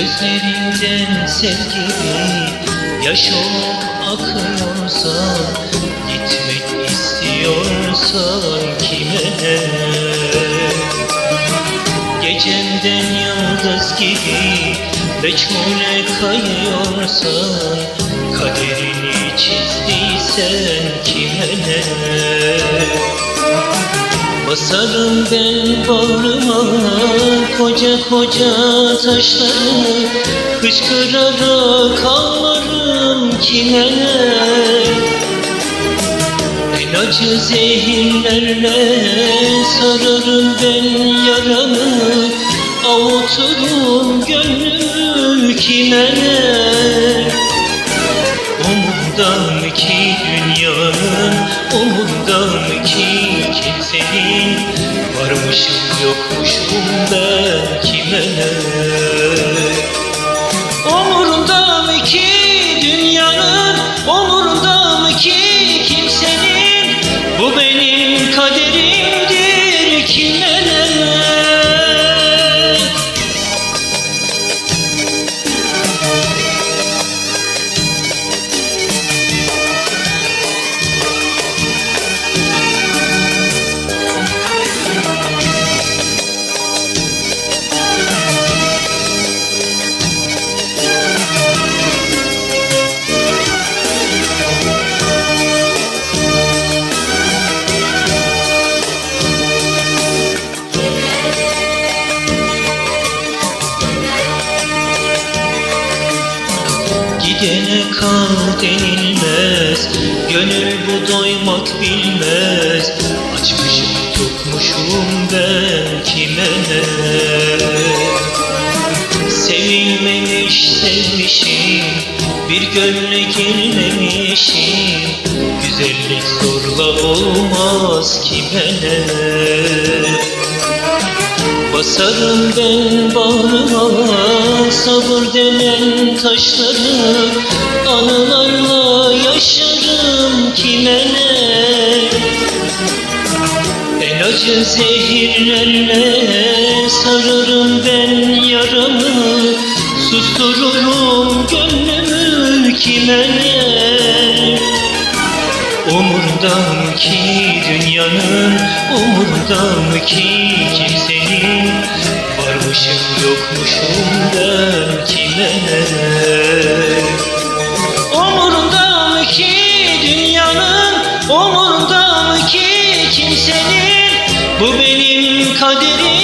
Gözlerinden sel gibi yaş olup akıyorsa Gitmek istiyorsan kime? Gecemden yıldız gibi meçhule kayıyorsan Kaderini çizdiysen kime? ne Basarım ben bağrıma koca koca taşları. Kışkırarak ağlarım kime En acı zehirlerle sararım ben yaramı. Avuturum gönlümü kime ne Umurdan ki dünyanın Umurdan ki kimsenin Varmışım yokmuşum ben kime ne Gidene kal denilmez. Gönül bu doymak bilmez. Açmışım tutmuşum ben kime ne? Sevilmemiş sevmişim. Bir gönle girmemişim Güzellik zorla olmaz kime ne? Basarım ben bağrıma sabır denen taşları Anılarla yaşarım kime ne? En acı zehirlerle sararım ben yaramı Sustururum gönlümü kime ne Umurda mı ki dünyanın Umurda mı ki kimsenin. Varmışım yokmuşum ben kime Umurda mı ki dünyanın Umurda mı ki kimsenin. Bu benim kaderim.